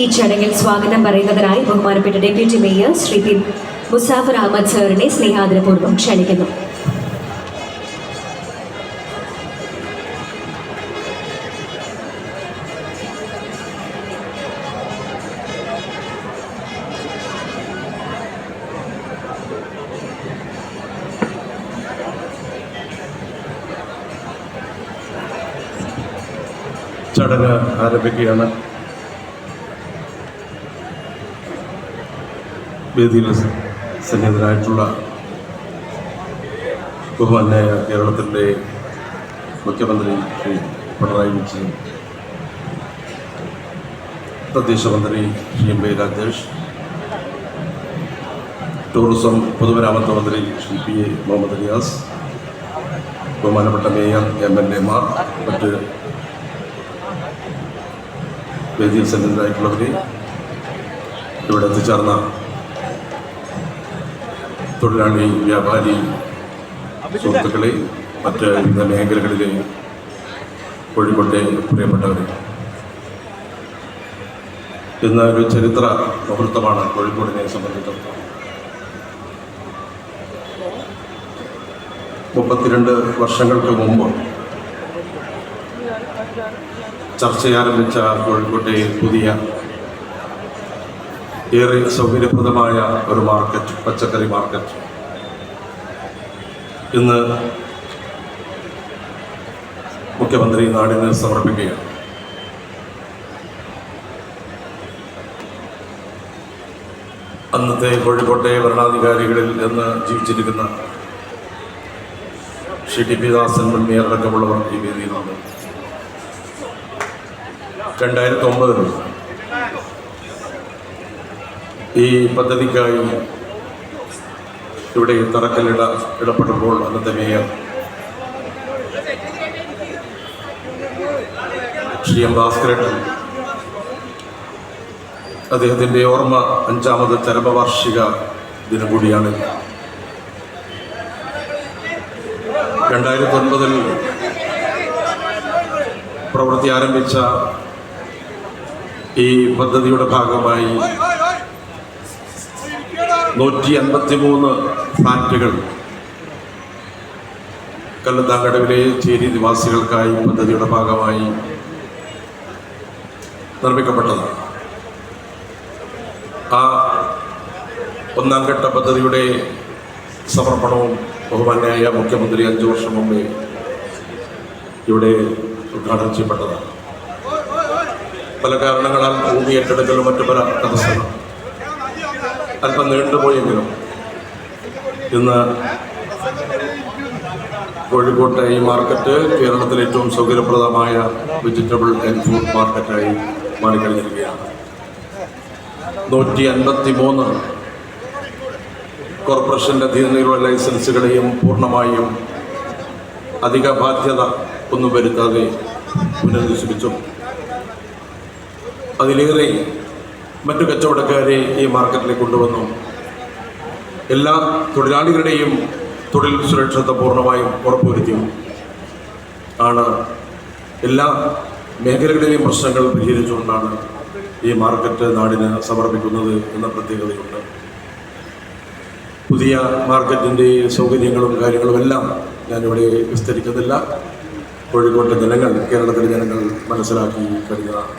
ഈ ചടങ്ങിൽ സ്വാഗതം പറയുന്നതിനായി ബഹുമാനപ്പെട്ട deputy mayor Shri P Musafar Ahammed സാറിനെ സ്നേഹാദരപൂർവം ക്ഷണിക്കുന്നു. ചടങ്ങ് ആരംഭിക്കുകയാണ്. വേദിയിൽ സന്നിഹിതരായിട്ടുള്ള ബഹുമാനായ കേരളത്തിന്റെ മുഖ്യമന്ത്രി ശ്രീ പിണറായി വിജയൻ തദ്ദേശ മന്ത്രി Shri M P Rajesh tourism പൊതുമരാമത്ത് മന്ത്രി ശ്രീ പി എ മുഹമ്മദ് റിയാസ് ബഹുമാനപ്പെട്ട മേയർ എം എൽ എമാർ മറ്റ് വേദിയിൽ സന്നിഹിതരായിട്ടുള്ളവരെ ഇവിടെ എത്തിച്ചേർന്ന തൊഴിലാളി വ്യാപാരി സുഹൃത്തുക്കളെ മറ്റ് വിവിധ മേഖലകളിലെ കോഴിക്കോട്ടെ പ്രിയപ്പെട്ടവരെ. ഇന്ന് ഒരു ചരിത്ര മുഹൂർത്തമാണ് കോഴിക്കോടിനെ സംബന്ധിച്ചിടത്തോളം. മുപ്പത്തിരണ്ട് വർഷങ്ങൾക്ക് മുമ്പ് ചർച്ച ആരംഭിച്ച കോഴിക്കോട്ടെ പുതിയ ഏറെ സൗകര്യപ്രദമായ ഒരു മാർക്കറ്റ് പച്ചക്കറി മാർക്കറ്റ് ഇന്ന് മുഖ്യമന്ത്രി നാടിന് സമർപ്പിക്കുകയാണ്. അന്നത്തെ കോഴിക്കോട്ടെ ഭരണാധികാരികളിൽ നിന്ന് ജീവിച്ചിരിക്കുന്ന ശ്രീ ടി പി ദാസൻ മുൻമേയർ അടക്കമുള്ളവർ ഈ വേദിയിലുണ്ട്. രണ്ടായിരത്തി ഒമ്പതിൽ ഈ പദ്ധതിക്കായി ഇവിടെ തറക്കല്ലിട ഇടപെടുമ്പോൾ അന്നത്തെ മേയർ ശ്രീ എം ഭാസ്കരേട്ടൻ അദ്ദേഹത്തിന്റെ ഓർമ്മ അഞ്ചാമത് ചരമവാർഷിക ദിനം കൂടിയാണ്. രണ്ടായിരത്തി ഒൻപതിൽ പ്രവൃത്തി ആരംഭിച്ച ഈ പദ്ധതിയുടെ ഭാഗമായി നൂറ്റി അൻപത്തി മൂന്ന് ഫ്ലാറ്റുകൾ. കല്ലത്താങ്കടവിലെ ചേരി നിവാസികൾക്കായി പദ്ധതിയുടെ ഭാഗമായി നിർമ്മിക്കപ്പെട്ടത് ആ ഒന്നാം ഘട്ട പദ്ധതിയുടെ സമർപ്പണവും ബഹുമാനായ മുഖ്യമന്ത്രി അഞ്ചു വർഷം മുമ്പേ ഇവിടെ ഉദ്ഘാടനം ചെയ്യപ്പെട്ടതാണ്. പല കാരണങ്ങളാൽ ഭൂമി ഏറ്റെടുക്കലും മറ്റു പല തടസ്സങ്ങളും അല്പം നീണ്ടുപോയെങ്കിലും ഇന്ന് കോഴിക്കോട്ടെ ഈ മാർക്കറ്റ് കേരളത്തിലെ ഏറ്റവും സൗകര്യപ്രദമായ വെജിറ്റബിൾ ആൻഡ് ഫ്രൂട്ട് മാർക്കറ്റായി മാറിക്കഴിഞ്ഞിരിക്കുകയാണ്. നൂറ്റി അൻപത്തി മൂന്ന് കോർപ്പറേഷന്റെ അധീനതയിലുള്ള ലൈസൻസുകളെയും പൂർണമായും അധിക ബാധ്യത ഒന്നും വരുത്താതെ പുനരുദ്ധരിച്ചു അതിലേറെ മറ്റു കച്ചവടക്കാരെ ഈ മാർക്കറ്റിലേക്ക് കൊണ്ടുവന്നു. എല്ലാ തൊഴിലാളികളുടെയും തൊഴിൽ സുരക്ഷത പൂർണമായും ഉറപ്പുവരുത്തി. ആണ് എല്ലാ മേഖലകളിലെയും പ്രശ്നങ്ങൾ പരിഹരിച്ചുകൊണ്ടാണ് ഈ മാർക്കറ്റ് നാടിന് സമർപ്പിക്കുന്നത് എന്ന പ്രത്യേകതയുണ്ട്. പുതിയ മാർക്കറ്റിന്റെ സൗകര്യങ്ങളും കാര്യങ്ങളും എല്ലാം ഞാനിവിടെ വിസ്തരിക്കുന്നില്ല. കോഴിക്കോട്ടെ ജനങ്ങൾ കേരളത്തിലെ ജനങ്ങൾ മനസ്സിലാക്കി കഴിഞ്ഞതാണ്